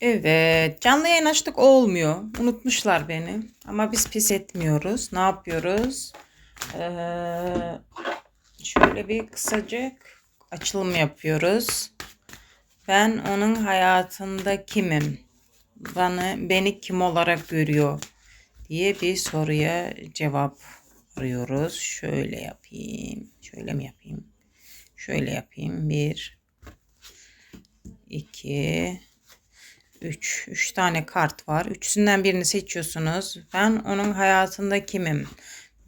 Evet, canlı yayın açtık olmuyor. Unutmuşlar beni. Ama biz pis etmiyoruz. Ne yapıyoruz? Ee, şöyle bir kısacık açılım yapıyoruz. Ben onun hayatında kimim? Bana beni kim olarak görüyor diye bir soruya cevap arıyoruz. Şöyle yapayım. Şöyle mi yapayım? Şöyle yapayım. Bir, iki, 3. 3 tane kart var. Üçünden birini seçiyorsunuz. Ben onun hayatında kimim?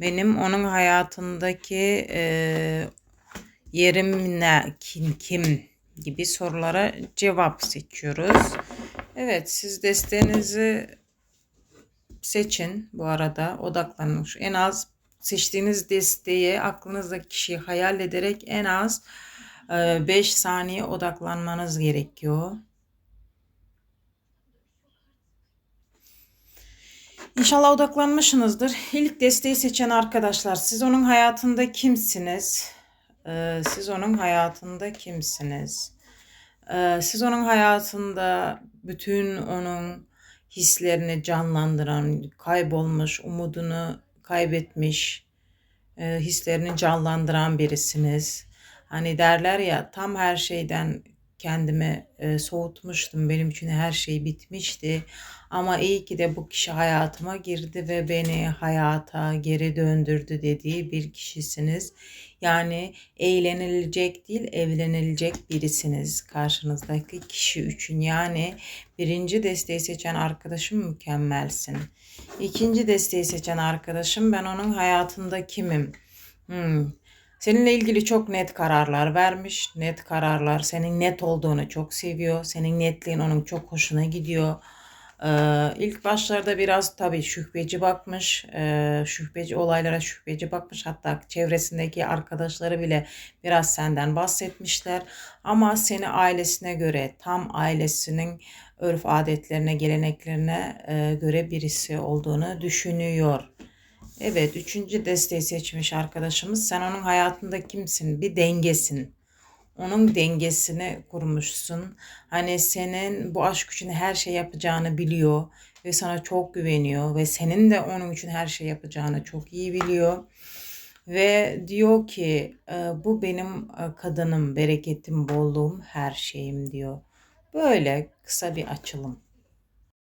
Benim onun hayatındaki e, yerim ne? Kim kim? gibi sorulara cevap seçiyoruz. Evet siz desteğinizi seçin bu arada odaklanmış. En az seçtiğiniz desteğe aklınızdaki kişiyi hayal ederek en az 5 saniye odaklanmanız gerekiyor. İnşallah odaklanmışsınızdır. İlk desteği seçen arkadaşlar siz onun hayatında kimsiniz? Ee, siz onun hayatında kimsiniz? Ee, siz onun hayatında bütün onun hislerini canlandıran, kaybolmuş, umudunu kaybetmiş, e, hislerini canlandıran birisiniz. Hani derler ya tam her şeyden kendimi e, soğutmuştum. Benim için her şey bitmişti. Ama iyi ki de bu kişi hayatıma girdi ve beni hayata geri döndürdü dediği bir kişisiniz. Yani eğlenilecek değil evlenilecek birisiniz karşınızdaki kişi için. Yani birinci desteği seçen arkadaşım mükemmelsin. İkinci desteği seçen arkadaşım ben onun hayatında kimim? Hmm. Seninle ilgili çok net kararlar vermiş. Net kararlar. Senin net olduğunu çok seviyor. Senin netliğin onun çok hoşuna gidiyor. Ee, ilk başlarda biraz tabii şüpheci bakmış. Ee, şüpheci olaylara şüpheci bakmış. Hatta çevresindeki arkadaşları bile biraz senden bahsetmişler. Ama seni ailesine göre tam ailesinin örf adetlerine, geleneklerine e, göre birisi olduğunu düşünüyor. Evet, üçüncü desteği seçmiş arkadaşımız. Sen onun hayatında kimsin? Bir dengesin. Onun dengesini kurmuşsun. Hani senin bu aşk için her şey yapacağını biliyor ve sana çok güveniyor ve senin de onun için her şey yapacağını çok iyi biliyor. Ve diyor ki e, bu benim e, kadınım, bereketim, bolluğum, her şeyim diyor. Böyle kısa bir açılım.